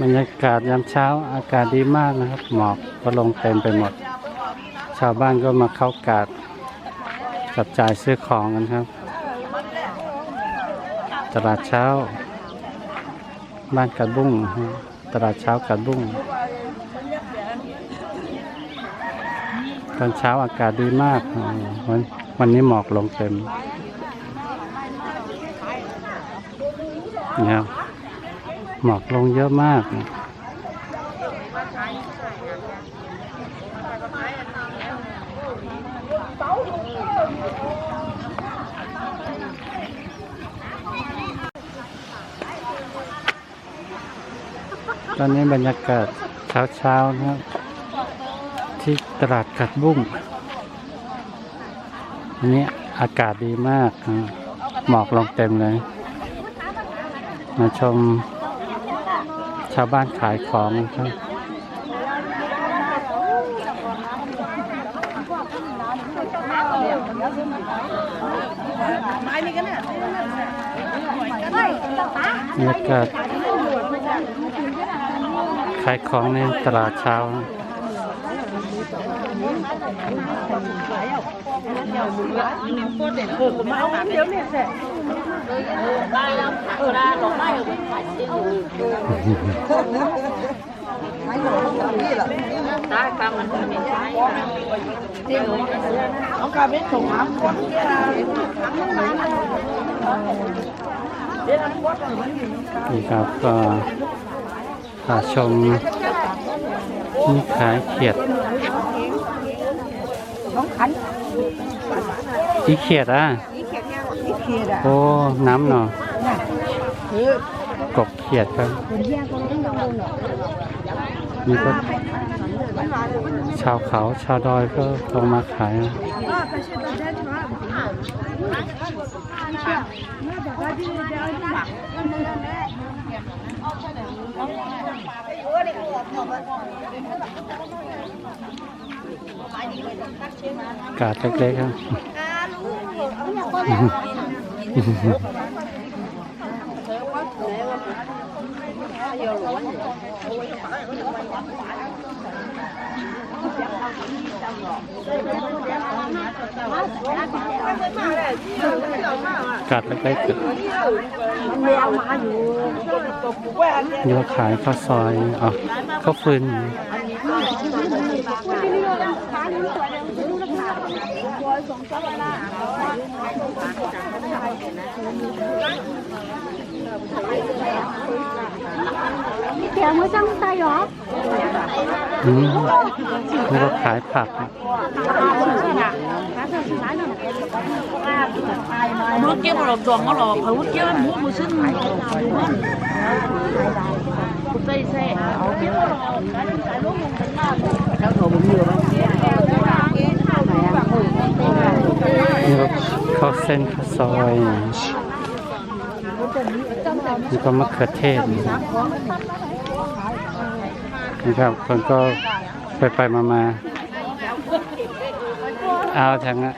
บรรยากาศยามเช้าอากาศดีมากนะครับ หมอกก็ลงเต็มไปหมด ชาวบ้านก็มาเข้ากาดจับจ่ายซื้อของกันครับ ตลาดเช้า บ้านกัดบุ้งตลาดเช้ากัดบุ้งตอนเช้าอากาศดีมากวันวันนี้หมอกลงเต็มนี่ครับ หมอกลงเยอะมากตอนนี้บรรยากาศเช้าๆนะครับ ที่ตลาดกัดบุ้งอันนี้อากาศดีมาก หมอกลงเต็มเลย มาชม ชาวบ้านขายของครับบรรยากาศขายของในตลาดเช้านะ นี่ครับก็พาชมนี่ขายเขียดอีเขียดอะโอ้ น้ำเนาะ กบเขียดครับนี่ก็ชาวเขาชาวดอยก็ลงมาขายนะกาดเล็กๆครับ กาดเล็กๆนี่ก็ขายข้าวซอยอ๋อข้าวฟืน อืมนี่ก็ขายผักนะรู้เกี่ยวกับดวงก็หรอเขาเกี่ยวกับมูมูซึ่งไหนคุณเต้เซ่แล้วตัวผมอยู่ไหมนี่ก็ข้าวเส้นข้าวซอยนี่ก็มะเขือเทศ นะครับคนก็ไปไปมามาเอาจังอะ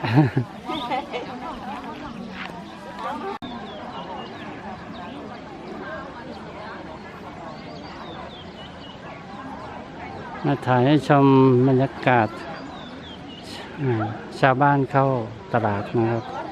มาถ่ายให้ชมบรรยากาศ ชาวบ้านเข้าตลาดนะครับ